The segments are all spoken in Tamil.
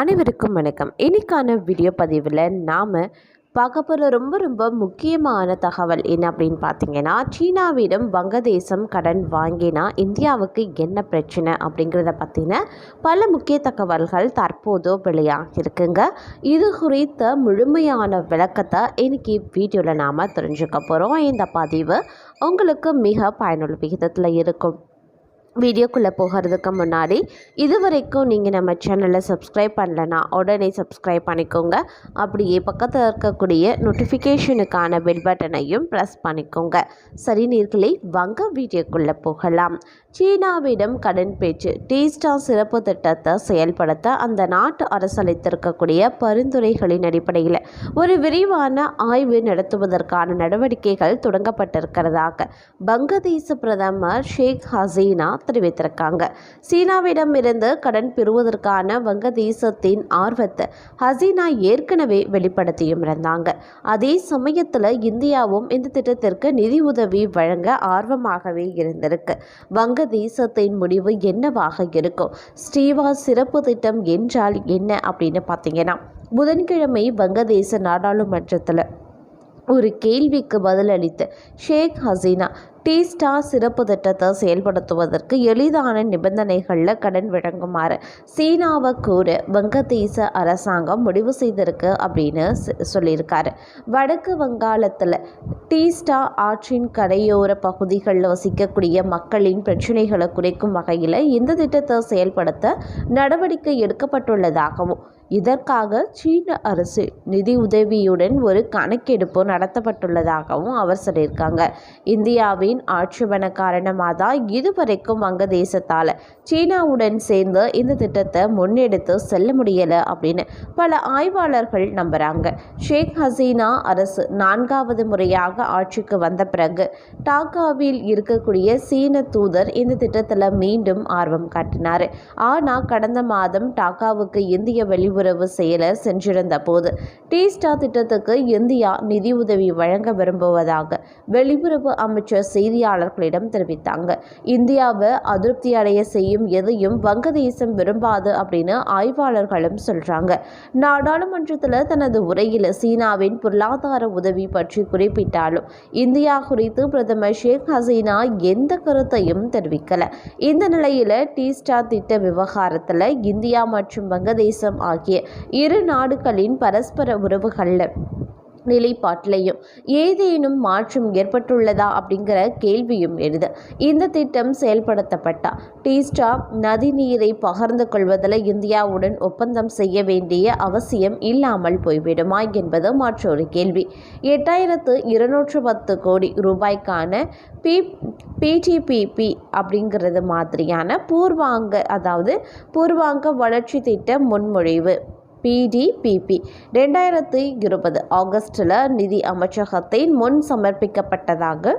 அனைவருக்கும் வணக்கம். இன்னைக்கான வீடியோ பதிவில் நாம் பார்க்க போகிற ரொம்ப ரொம்ப முக்கியமான தகவல் என்ன அப்படின்னு பார்த்தீங்கன்னா சீனாவிடம் வங்கதேசம் கடன் வாங்கினா இந்தியாவுக்கு என்ன பிரச்சனை அப்படிங்கிறத பற்றின பல முக்கிய தகவல்கள் தற்போது வெளியாகிருக்குங்க இது குறித்த முழுமையான விளக்கத்தை இன்னைக்கு வீடியோவில் நாம் தெரிஞ்சுக்க போகிறோம் இந்த பதிவு உங்களுக்கு மிக பயனுள்ள விகிதத்தில் இருக்கும். வீடியோக்குள்ளே போகிறதுக்கு முன்னாடி இது வரைக்கும் நீங்கள் நம்ம சேனலை சப்ஸ்கிரைப் பண்ணலனா உடனே சப்ஸ்கிரைப் பண்ணிக்கோங்க. அப்படியே பக்கத்தில் இருக்கக்கூடிய நோட்டிஃபிகேஷனுக்கான பெல் பட்டனையும் ப்ரெஸ் பண்ணிக்கோங்க. சரி நீர்களே வாங்க வீடியோக்குள்ளே போகலாம். சீனாவிடம் கடன் பேச்சு டீஸ்டா சிறப்பு திட்டத்தை செயல்படுத்த அந்த நாட்டு அரசு அளித்திருக்கக்கூடிய பரிந்துரைகளின் அடிப்படையில் ஒரு விரிவான ஆய்வு நடத்துவதற்கான நடவடிக்கைகள் தொடங்கப்பட்டிருக்கிறதாக வங்கதேச பிரதமர் ஷேக் ஹசீனா தெரிவித்திருக்காங்க. சீனாவிடம் இருந்து கடன் பெறுவதற்கான வங்கதேசத்தின் ஆர்வத்தை ஹசீனா ஏற்கனவே வெளிப்படுத்தியும் இருந்தாங்க. அதே சமயத்தில் இந்தியாவும் இந்த திட்டத்திற்கு நிதி உதவி வழங்க ஆர்வமாகவே இருந்திருக்கு. வங்கதேசத்தின் முடிவு என்னவாக இருக்கும்? ஸ்ரீவா சிறப்பு திட்டம் என்றால் என்ன அப்படின்னு பார்த்தீங்கன்னா புதன்கிழமை வங்கதேச நாடாளுமன்றத்தில் ஒரு கேள்விக்கு பதிலளித்த ஷேக் ஹசீனா டீ ஸ்டார் சிறப்பு திட்டத்தை செயல்படுத்துவதற்கு எளிதான நிபந்தனைகளில் கடன் வழங்குமாறு சீனாவை கூற வங்கதேச அரசாங்கம் முடிவு செய்திருக்கு அப்படின்னு சொல்லியிருக்காரு. வடக்கு வங்காளத்தில் டீ ஸ்டார் ஆற்றின் கரையோர பகுதிகளில் வசிக்கக்கூடிய மக்களின் பிரச்சனைகளை குறைக்கும் வகையில் இந்த திட்டத்தை செயல்படுத்த நடவடிக்கை எடுக்கப்பட்டுள்ளதாகவும் இதற்காக சீன அரசு நிதி உதவியுடன் ஒரு கணக்கெடுப்பு நடத்தப்பட்டுள்ளதாகவும் அவர் சொல்லியிருக்காங்க. இந்தியாவின் சீனாவின் ஆட்சேபண காரணமாக தான் இதுவரைக்கும் வங்கதேசத்தால். சீனாவுடன் சேர்ந்து இந்த திட்டத்தை முன்னெடுத்து செல்ல முடியலை அப்படின்னு பல ஆய்வாளர்கள் நம்புகிறாங்க ஷேக் ஹசீனா அரசு நான்காவது முறையாக ஆட்சிக்கு வந்த பிறகு டாக்காவில் இருக்கக்கூடிய சீன தூதர் இந்த திட்டத்தில் மீண்டும் ஆர்வம் காட்டினார். ஆனால் கடந்த மாதம் டாக்காவுக்கு இந்திய வெளியுறவு செயலர் சென்றிருந்த போது டீஸ்டா திட்டத்துக்கு இந்தியா நிதியுதவி வழங்க விரும்புவதாக வெளியுறவு அமைச்சர் செய்தியாளர்களிடம் தெரிவித்தாங்க. இந்தியாவை அதிருப்தி அடைய செய்யும் எதையும் வங்கதேசம் விரும்பாது அப்படின்னு ஆய்வாளர்களும் சொல்றாங்க. நாடாளுமன்றத்தில் தனது உரையில் சீனாவின் பொருளாதார உதவி பற்றி குறிப்பிட்டாலும் இந்தியா குறித்து பிரதமர் ஷேக் ஹசீனா எந்த கருத்தையும் தெரிவிக்கல. இந்த நிலையில டீஸ்டா திட்ட விவகாரத்தில் இந்தியா மற்றும் வங்கதேசம் ஆகிய ஆகிய இரு நாடுகளின் பரஸ்பர உறவுகளில் நிலைப்பாட்டிலையும் ஏதேனும் மாற்றம் ஏற்பட்டுள்ளதா அப்படிங்கிற கேள்வியும் எழுது. இந்த திட்டம் செயல்படுத்தப்பட்டா. டீஸ்டா நதி நீரை பகிர்ந்து கொள்வதில் இந்தியாவுடன் ஒப்பந்தம் செய்ய வேண்டிய அவசியம் இல்லாமல் போய்விடுமா என்பது மற்றொரு கேள்வி. எட்டாயிரத்து இருநூற்று பத்து கோடி ரூபாய்க்கான பி பிடிபிபி அப்படிங்கிறது மாதிரியான பூர்வாங்க அதாவது பூர்வாங்க வளர்ச்சி திட்ட முன்மொழிவு. பிடிபிபி ரெண்டாயிரத்தி இருபது ஆகஸ்டில் நிதி அமைச்சகத்தின் முன் சமர்ப்பிக்கப்பட்டதாக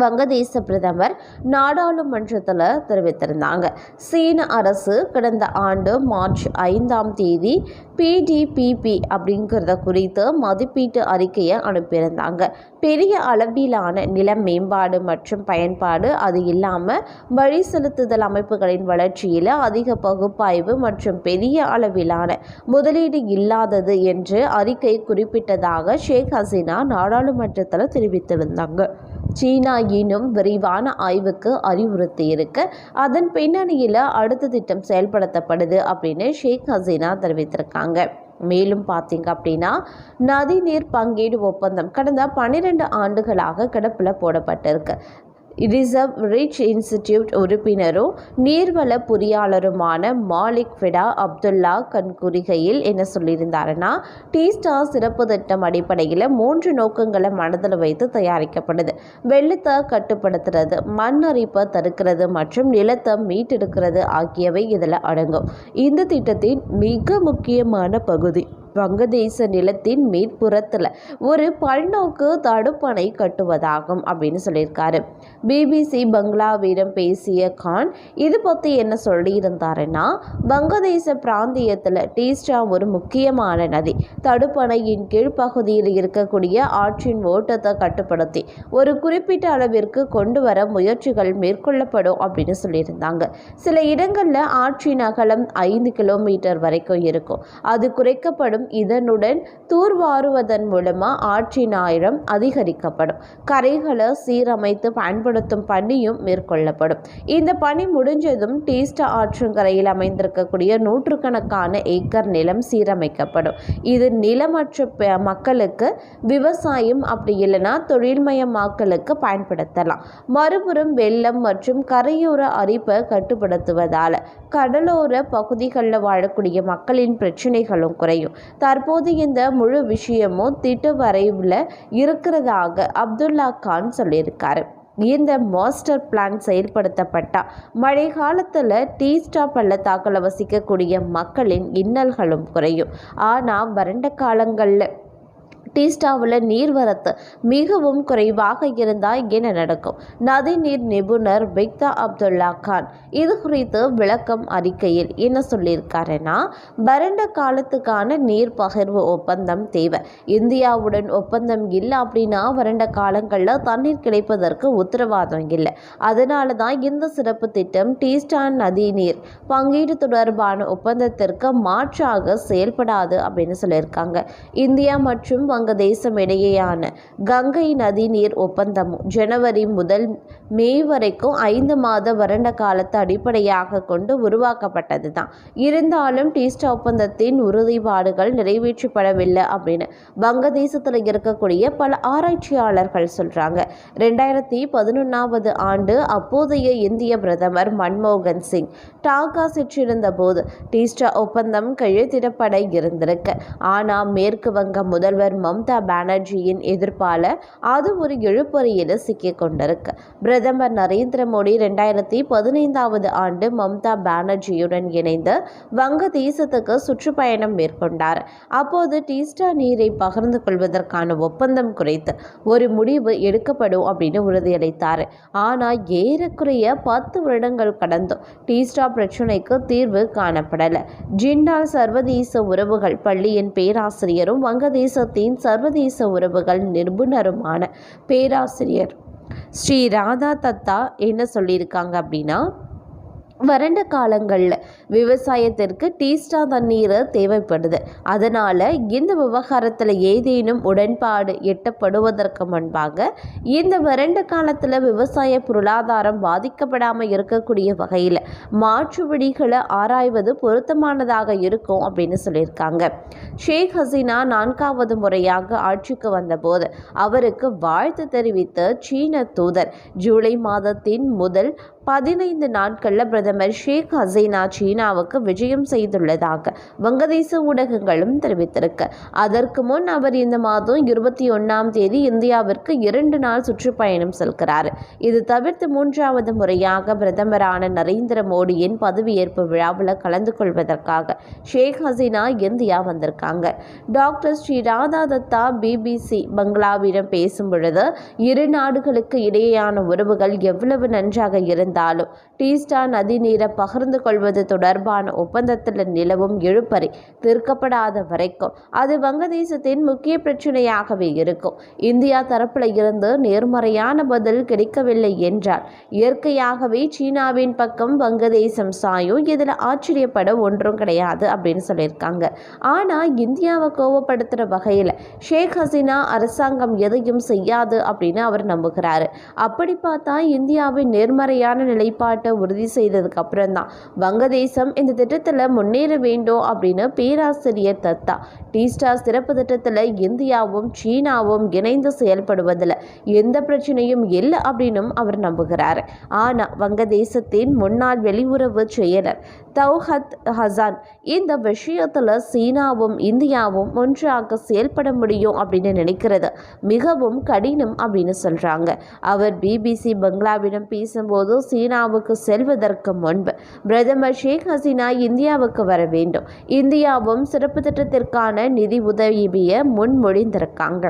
வங்கதேச பிரதமர் நாடாளுமன்றத்தில் தெரிவித்திருந்தாங்க. சீன அரசு கடந்த ஆண்டு மார்ச் ஐந்தாம் தேதி பிடிபிபி அப்படிங்கிறத குறித்து மதிப்பீட்டு அறிக்கையை அனுப்பியிருந்தாங்க. பெரிய அளவிலான நில மேம்பாடு மற்றும் பயன்பாடு அது இல்லாமல் வழி செலுத்துதல் அமைப்புகளின் வளர்ச்சியில் அதிக பகுப்பாய்வு மற்றும் பெரிய அளவிலான முதலீடு இல்லாதது என்று அறிக்கை குறிப்பிட்டதாக ஷேக் ஹசீனா நாடாளுமன்றத்தில் தெரிவித்திருந்தாங்க. சீனா இன்னும் விரிவான ஆய்வுக்கு அறிவுறுத்தியிருக்கு. அதன் பின்னணியில் அடுத்த திட்டம் செயல்படுத்தப்படுது அப்படின்னு ஷேக் ஹசீனா தெரிவித்திருக்காங்க. மேலும் பார்த்தீங்க அப்படின்னா நதிநீர் பங்கீடு ஒப்பந்தம் கடந்த பன்னிரெண்டு ஆண்டுகளாக கிடப்பில் போடப்பட்டிருக்கு. ரிசர்வ் ரிச் இன்ஸ்டிடியூட் உறுப்பினரும் நீர்வள பொறியாளருமான மாலிக் ஃபிடா அப்துல்லா கண்குறிகையில் என்ன சொல்லியிருந்தாருன்னா டீ ஸ்டார் சிறப்பு திட்டம் அடிப்படையில் மூன்று நோக்கங்களை மனதில் வைத்து தயாரிக்கப்படுது. வெள்ளத்தை கட்டுப்படுத்துறது மண் அரிப்பை தடுக்கிறது மற்றும் நிலத்தை மீட்டெடுக்கிறது ஆகியவை இதில் அடங்கும். இந்த திட்டத்தின் மிக முக்கியமான பகுதி வங்கதேச நிலத்தின் மேற்புறத்தில் ஒரு பல்நோக்கு தடுப்பணை கட்டுவதாகும் அப்படின்னு சொல்லியிருக்காரு. பிபிசி பங்களாவிடம் பேசிய கான் இது பற்றி என்ன சொல்லியிருந்தாருன்னா வங்கதேச பிராந்தியத்தில் டீஸ்டா ஒரு முக்கியமான நதி. தடுப்பணையின் கீழ்ப்பகுதியில் இருக்கக்கூடிய ஆற்றின் ஓட்டத்தை கட்டுப்படுத்தி ஒரு குறிப்பிட்ட அளவிற்கு கொண்டு வர முயற்சிகள் மேற்கொள்ளப்படும் அப்படின்னு சொல்லியிருந்தாங்க. சில இடங்களில் ஆற்றின் அகலம் ஐந்து கிலோமீட்டர் வரைக்கும் இருக்கும். அது குறைக்கப்படும் இதனுடன் தூர்வாருவதன் மூலமாக ஆற்றின் ஆயிரம் அதிகரிக்கப்படும். கரைகளை சீரமைத்து பயன்படுத்தும் பணியும் மேற்கொள்ளப்படும். இந்த பணி முடிஞ்சதும் டீஸ்டா ஆற்றங்கரையில் அமைந்திருக்கக்கூடிய நூற்றுக்கணக்கான ஏக்கர் நிலம் சீரமைக்கப்படும். இது நிலமற்ற மக்களுக்கு விவசாயம் அப்படி இல்லைன்னா தொழில்மயமாக்கலுக்கு பயன்படுத்தலாம். மறுபுறம் வெள்ளம் மற்றும் கரையோர அரிப்பை கட்டுப்படுத்துவதால் கடலோர பகுதிகளில் வாழக்கூடிய மக்களின் பிரச்சனைகளும் குறையும். தற்போது இந்த முழு விஷயமும் திட்ட வரைவில் இருக்கிறதாக அப்துல்லா கான் சொல்லியிருக்காரு. இந்த மாஸ்டர் பிளான் செயல்படுத்தப்பட்டால் மழை காலத்தில் டீ ஸ்டாப் பள்ளத்தாக்கில் வசிக்கக்கூடிய மக்களின் இன்னல்களும் குறையும். ஆனால் வறண்ட காலங்களில் டீஸ்டாவில் நீர்வரத்து மிகவும் குறைவாக இருந்தால் என்ன நடக்கும்? நதிநீர் நிபுணர் பிக்தா அப்துல்லா கான் இது குறித்து விளக்கம் அறிக்கையில் என்ன சொல்லியிருக்காருன்னா வறண்ட காலத்துக்கான நீர் பகிர்வு ஒப்பந்தம் தேவை. இந்தியாவுடன் ஒப்பந்தம் இல்லை அப்படின்னா வறண்ட காலங்களில் தண்ணீர் கிடைப்பதற்கு உத்தரவாதம் இல்லை. அதனால தான் இந்த சிறப்பு திட்டம் டீஸ்டான் நதி நீர் பங்கீடு தொடர்பான ஒப்பந்தத்திற்கு மாற்றாக செயல்படாது அப்படின்னு சொல்லியிருக்காங்க. இந்தியா மற்றும் வங்க தேசம் இடையேயான கங்கை நதி நீர் ஒப்பந்தமும் ஜனவரி முதல் மே வரைக்கும் ஐந்து மாத வறண்ட காலத்தை அடிப்படையாக கொண்டு உருவாக்கப்பட்டது தான் இருந்தாலும் டீஸ்டா ஒப்பந்தத்தின் உறுதிப்பாடுகள் நிறைவேற்றப்படவில்லை அப்படின்னு வங்கதேசத்தில் இருக்கக்கூடிய பல ஆராய்ச்சியாளர்கள் சொல்கிறாங்க ரெண்டாயிரத்தி பதினொன்றாவது ஆண்டு அப்போதைய இந்திய பிரதமர் மன்மோகன் சிங் டாக்கா சென்றிருந்த போது டீஸ்டா ஒப்பந்தம் கையெழுத்திடப்பட இருந்திருக்கு. ஆனால் மேற்கு வங்க முதல்வர் மம்தா பானர்ஜியின் எதிர்ப்பால் அது ஒரு இழுபறியில் சிக்கிக் கொண்டிருக்கு பிரதமர் நரேந்திர மோடி ரெண்டாயிரத்தி பதினைந்தாவது ஆண்டு மம்தா பானர்ஜியுடன் இணைந்து வங்கதேசத்துக்கு சுற்றுப்பயணம் மேற்கொண்டார். அப்போது டீஸ்டா நீரை பகிர்ந்து கொள்வதற்கான ஒப்பந்தம் குறித்து ஒரு முடிவு எடுக்கப்படும் அப்படின்னு உறுதியளித்தார். ஆனால் ஏறக்குறைய பத்து வருடங்கள் கடந்தும் டீஸ்டா பிரச்சினைக்கு தீர்வு காணப்படலை. ஜிண்டால் சர்வதேச உறவுகள் பள்ளியின் பேராசிரியரும் வங்கதேசத்தின் சர்வதேச உறவுகள் நிபுணருமான பேராசிரியர் ஸ்ரீ ராதா தத்தா என்ன சொல்லியிருக்காங்க அப்படின்னா வறண்ட காலங்களில் விவசாயத்திற்கு டீஸ்டா தண்ணீர் தேவைப்படுது. அதனால் இந்த விவகாரத்தில் ஏதேனும் உடன்பாடு எட்டப்படுவதற்கு முன்பாக இந்த வறண்ட காலத்தில் விவசாய பொருளாதாரம் பாதிக்கப்படாமல் இருக்கக்கூடிய வகையில் மாற்று வழிகளை ஆராய்வது பொருத்தமானதாக இருக்கும் அப்படின்னு சொல்லியிருக்காங்க. ஷேக் ஹசீனா நான்காவது முறையாக ஆட்சிக்கு வந்தபோது அவருக்கு வாழ்த்து தெரிவித்த சீன தூதர் ஜூலை மாதத்தின் முதல் பதினைந்து நாட்களில் பிரதமர் ஷேக் ஹசீனா சீனாவுக்கு விஜயம் செய்துள்ளதாக வங்கதேச ஊடகங்களும் தெரிவித்திருக்கு. அதற்கு முன் அவர் இந்த மாதம் இருபத்தி ஒன்றாம் தேதி இந்தியாவிற்கு இரண்டு நாள் சுற்றுப்பயணம் செல்கிறார். இது தவிர்த்து மூன்றாவது முறையாக பிரதமரான நரேந்திர மோடியின் பதவியேற்பு விழாவில் கலந்து கொள்வதற்காக ஷேக் ஹசீனா இந்தியா வந்திருக்காங்க. டாக்டர் ஸ்ரீ ராதா தத்தா பிபிசி பங்களாவிடம் பேசும் பொழுது இரு நாடுகளுக்கு இடையேயான உறவுகள் எவ்வளவு நன்றாக இருந்தாலும் டீஸ்டா நதி நீரை பகிர்ந்து கொள்வது தொடர்பான ஒப்பந்தத்தில் நிலவும் இழுபறி தீர்க்கப்படாத வரைக்கும் அது வங்கதேசத்தின் முக்கிய பிரச்சனையாகவே இருக்கும். இந்தியா தரப்பில் இருந்து நேர்மறையான பதில் கிடைக்கவில்லை என்றால் இயற்கையாகவே சீனாவின் பக்கம் வங்கதேசம் சாயும். இதில் ஆச்சரியப்பட ஒன்றும் கிடையாது அப்படின்னு சொல்லியிருக்காங்க. ஆனால் இந்தியாவை கோவப்படுத்துகிற வகையில் ஷேக் ஹசீனா அரசாங்கம் எதையும் செய்யாது அப்படின்னு அவர் நம்புகிறாரு. அப்படி பார்த்தா இந்தியாவின் நேர்மறையான சரியான நிலைப்பாட்டை உறுதி செய்ததுக்கு அப்புறம் தான் வங்கதேசம் இந்த திட்டத்தில் முன்னேற வேண்டும் அப்படின்னு பேராசிரியர் தத்தா. டீஸ்டா சிறப்பு திட்டத்தில் இந்தியாவும் சீனாவும் இணைந்து செயல்படுவதில் எந்த பிரச்சனையும் இல்லை அப்படின்னும் அவர் நம்புகிறார். ஆனால் வங்கதேசத்தின் முன்னாள் வெளியுறவு செயலர் தௌஹத் ஹசான் இந்த விஷயத்தில் சீனாவும் இந்தியாவும் ஒன்றாக செயல்பட முடியும் அப்படின்னு நினைக்கிறது. மிகவும் கடினம் அப்படின்னு சொல்கிறாங்க அவர் பிபிசி பங்களாவிடம் பேசும்போது சீனாவுக்கு செல்வதற்கு முன்பு பிரதமர் ஷேக் ஹசீனா இந்தியாவுக்கு வர வேண்டும். இந்தியாவும் சிறப்பு திட்டத்திற்கான நிதி உதவியை முன்மொழிந்திருக்காங்க.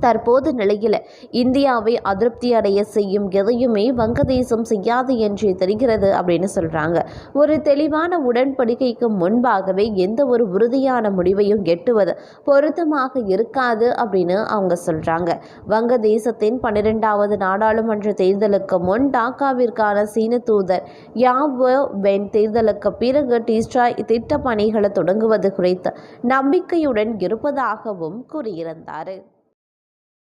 தற்போது நிலையில் இந்தியாவை அதிருப்தி அடைய செய்யும் எதையுமே வங்கதேசம் செய்யாது என்றே தெரிகிறது அப்படின்னு சொல்கிறாங்க ஒரு தெளிவான உடன்படிக்கைக்கு முன்பாகவே எந்த ஒரு உறுதியான முடிவையும் எட்டுவது பொருத்தமாக இருக்காது அப்படின்னு அவங்க சொல்கிறாங்க வங்கதேசத்தின் பன்னிரெண்டாவது நாடாளுமன்ற தேர்தலுக்கு முன் டாக்காவிற்கான சீன தூதர் யாவோ வென் தேர்தலுக்கு பிறகு டிஸ்ட்ராய் திட்ட பணிகளை தொடங்குவது குறித்து நம்பிக்கையுடன் இருப்பதாகவும் கூறியிருந்தார்.